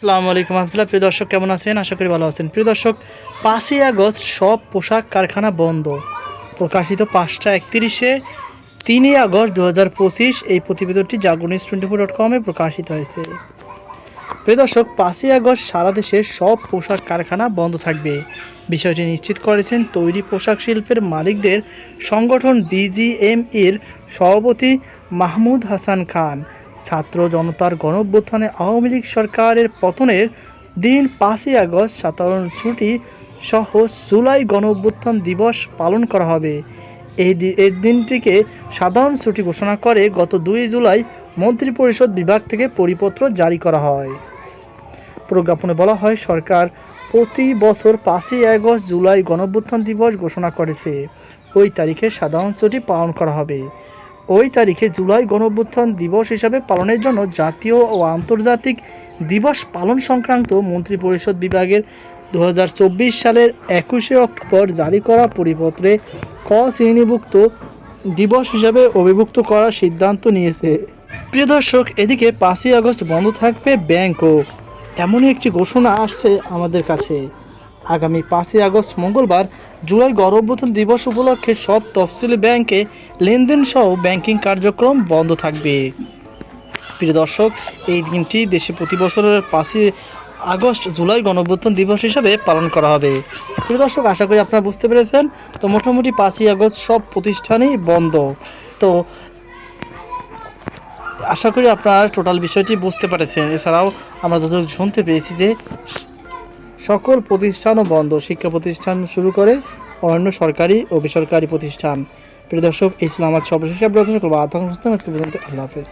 আসসালামু আলাইকুম রহমতুল্লাহ। প্রিয় দর্শক, কেমন আছেন? আশা করি ভালো আছেন। প্রিয় দর্শক, পাঁচই আগস্ট সব পোশাক কারখানা বন্ধ। প্রকাশিত পাঁচটা একত্রিশে তিনই আগস্ট দু হাজার পঁচিশ এই প্রতিবেদনটি জাগরণিস টোয়েন্টি ফোর ডট কমে প্রকাশিত হয়েছে। প্রিয় দর্শক, পাঁচই আগস্ট সারা দেশের সব পোশাক কারখানা বন্ধ থাকবে। বিষয়টি নিশ্চিত করেছেন তৈরি পোশাক শিল্পের মালিকদের সংগঠন বিজিএম এর সভাপতি মাহমুদ হাসান খান। ছাত্র জনতার গণঅভ্যুত্থানে আওয়ামী লীগ সরকারের পতনের দিন পাঁচই আগস্ট সাধারণ ছুটি সহ জুলাই গণঅভ্যুত্থান দিবস পালন করা হবে। এই এই দিনটিকে সাধারণ ছুটি ঘোষণা করে গত দুই জুলাই মন্ত্রিপরিষদ বিভাগ থেকে পরিপত্র জারি করা হয়। প্রজ্ঞাপনে বলা হয়, সরকার প্রতি বছর পাঁচই আগস্ট জুলাই গণঅভ্যুত্থান দিবস ঘোষণা করেছে। ওই তারিখে সাধারণ ছুটি পালন করা হবে। ওই তারিখে জুলাই গণঅভ্যুত্থান দিবস হিসাবে পালনের জন্য জাতীয় ও আন্তর্জাতিক দিবস পালন সংক্রান্ত মন্ত্রিপরিষদ বিভাগের দু হাজার চব্বিশ সালের একুশে অক্টোবর জারি করা পরিপত্রে ক শ্রেণীভুক্ত দিবস হিসাবে অভিভুক্ত করার সিদ্ধান্ত নিয়েছে। প্রিয় দর্শক, এদিকে পাঁচই আগস্ট বন্ধ থাকবে ব্যাংকও। এমনই একটি ঘোষণা আসছে আমাদের কাছে। আগামী পাঁচই আগস্ট মঙ্গলবার জুলাই গণঅভ্যুত্থান দিবস উপলক্ষে সব তফসিলি ব্যাংকে লেনদেন সহ ব্যাংকিং কার্যক্রম বন্ধ থাকবে। প্রিয় দর্শক, এই দিনটি দেশে প্রতি বছরের পাঁচই আগস্ট জুলাই গণঅভ্যুত্থান দিবস হিসাবে পালন করা হবে। প্রিয় দর্শক, আশা করি আপনারা বুঝতে পেরেছেন। তো মোটামুটি পাঁচই আগস্ট সব প্রতিষ্ঠানই বন্ধ। তো আশা করি আপনারা টোটাল বিষয়টি বুঝতে পেরেছেন। এছাড়াও আমরা যতটুকু শুনতে পেয়েছি যে সকল প্রতিষ্ঠানও বন্ধ শিক্ষা প্রতিষ্ঠান শুরু করে অন্যান্য সরকারি ও বেসরকারি প্রতিষ্ঠান। প্রিয় দর্শক আমার সর্বশেষ আজকে পর্যন্ত আল্লাহ হাফেজ।